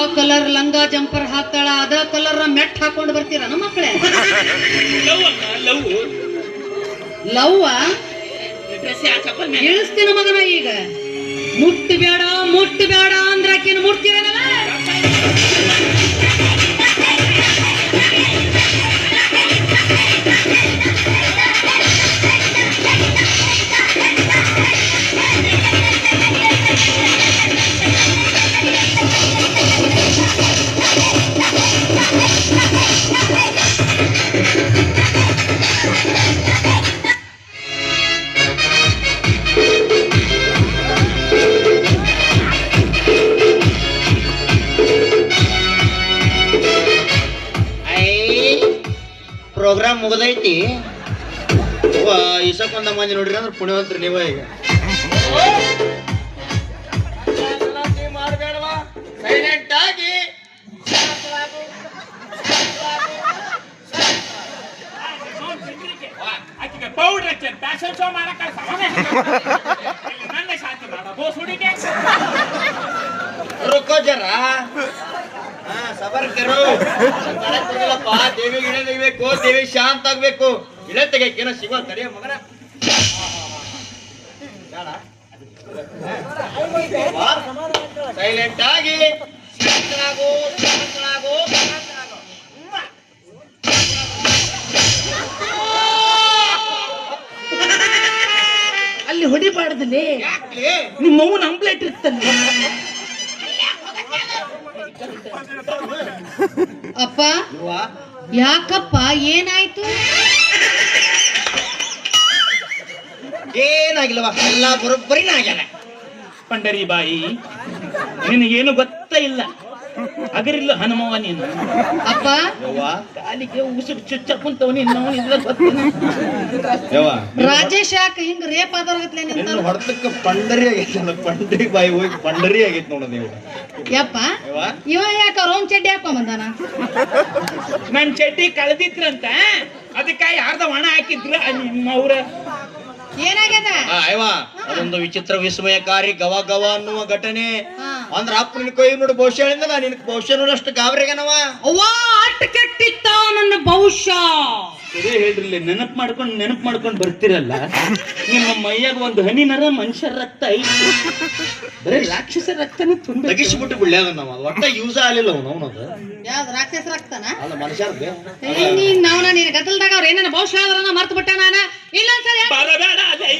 ಯಾವ ಕಲರ್ ಲಂಗ ಜಂಪರ್ ಹಾಕ್ತಾಳ, ಅದ ಕಲರ್ ಮೆಟ್ ಹಾಕೊಂಡು ಬರ್ತೀರ ನಮ್ಮ ಮಕ್ಕಳೇ ಲವ್ವ? ಇಳಿಸ್ತೀನ ಮಗನ ಈಗ. ಮುಟ್ಟು ಬೇಡ ಮುಟ್ಟು ಬೇಡ ಅಂದ್ರೆ ಆಕಿನ ಮುಟ್ತೀರನಲ್ಲ ಪ್ರೋಗ್ರಾಮ್ ಮುಗ್ದೈತಿ. ಒಂದ ಮಂದಿ ನೋಡ್ರಿ ಅಂದ್ರೆ ಪುಣ್ಯವಂತ್ರಿ ನೀವ ಈಗ. ಸೈಲೆಂಟ್ ಆಗಿ. ಶಾಂತಿ ದೇವಿ ತೆಗಿಬೇಕು ದೇವಿ ಶಾಂತ ಆಗ್ಬೇಕು. ತೆಗಿಯಕ್ಕೇನೋ ಸಿಗೋ ತಡೆಯ ಮಗನ. ಸೈಲೆಂಟ್ ಆಗಿ ಶಾಂತನಾಗು ಶಾಂತನಾಗು ಶಾಂತನಾಗು. ಅಲ್ಲಿ ಹೊಡಿಬಾರ್ದಲ್ಲಿ ಯಾಕ್ಲೆ? ನಿಮ್ಮ ಅವ್ವನ ಅಂಬ್ಲೆಟ್ ಇರ್ತಲ್ಲ ಅಪ್ಪ ಯಾಕಪ್ಪ ಏನಾಯ್ತು? ಏನಾಗಿಲ್ಲವ? ಎಲ್ಲ ಬರೋಬ್ಬರಿನ ಆಗ್ಯಾನ. ಪಂಡರಿ ಬಾಯಿ ನಿನಗೇನು ಗೊತ್ತ ಇಲ್ಲ. ಅಗರಿಲ್ಲ ಹನುಮವ ನೀನು ಅಪ್ಪ? ಕಾಲಿಗೆ ಉಸಿರು ಚುಚ್ಚ ಕುಂತವ್ ಯವ್ವ ರಾಜೇಶ್ ಯಾಕ ಹಿಂಗ್ ರೇಪ್ ಆದವ್ರಗತ್ಲೆ ನಿನ್ನ ಹೊಡೆದಕ್ಕೆ ಪಂಡರಿ ಆಗೈತಲ್ಲ ಪಂಡರಿ ಬಾಯಿ ಹೋಗಿ ಪಂಡರಿ ಆಗೈತೆ ನೋಡ ನೀವು. ಯಪ್ಪ ಇವ ಯಾಕ ರೋಮ್ ಚಡ್ಡಿ ಹಾಕೊಂಬಂದಾನ ನನ್ ಚಡ್ಡಿ ಕಳೆದಿತ್ರಂತ ಅದಕ್ಕೆ ಯಾರ್ದ ಒಣ ಹಾಕಿದ್ರ ನಿಮ್ಮವ್ರ. ಏನಾಗ್ಯದ? ಆ, ಅಯ್ಯವ್ವ ಅದೊಂದು ವಿಚಿತ್ರ ವಿಸ್ಮಯಕಾರಿ ಗವ ಗವ ಅನ್ನುವ ಘಟನೆ. ಅಂದ್ರ ಅಪ್ಪ ನಿನ್ ಕೊಯ್ ನೋಡಿ ಬಹುಶಃ ಹೇಳಿದ ನಿನ್ ಬಹುಶಃ ನೋಡಷ್ಟು ಗಾಬರಿಗನವ ಅವ್ವ ಅಟ್ಟ ಕೆಟ್ಟಿತ್ತ ನನ್ನ ಬಹುಶಃ ಇದೇ ಹೇಳ್ರಿ ನೆನಪು ಮಾಡ್ಕೊಂಡು ನೆನಪು ಮಾಡ್ಕೊಂಡು ಬರ್ತಿರಲ್ಲ? ನಿಮ್ಮ ಮೈಯಾಗ ಒಂದು ಹನಿನರ ಮನುಷ್ಯರ ರಕ್ತ ಐತಿ. ಬರೀ ರಾಕ್ಷಸ ರಕ್ತನ ತುಂಬ ತಗಿಸ್ಬಿಟ್ಟು ಬಿಡ್ಲಿ ಅದನ್ನ ನಾವು. ಒಟ್ಟ ಯೂಸ್ ಆಗಲಿಲ್ಲ ಅವನು ಅವನದ. ಯಾವ್ದು ರಾಕ್ಷಸ ರಕ್ತನ? ಅಲ್ಲ ಮನುಷ್ಯರ್ದೆ. ನೀನ್ ನಾವ್ನ ನಿನ್ ಗದ್ದಲ್ದಾಗ ಅವ್ರ ಏನೇನು ಬಹುಶಃ ಆದ್ರನ ಮರ್ತು ಬಿಟ್ಟ ನಾನ? ಇಲ್ಲೊಂದ್ಸರಿ ಬರಬೇಡ ಅದೇ.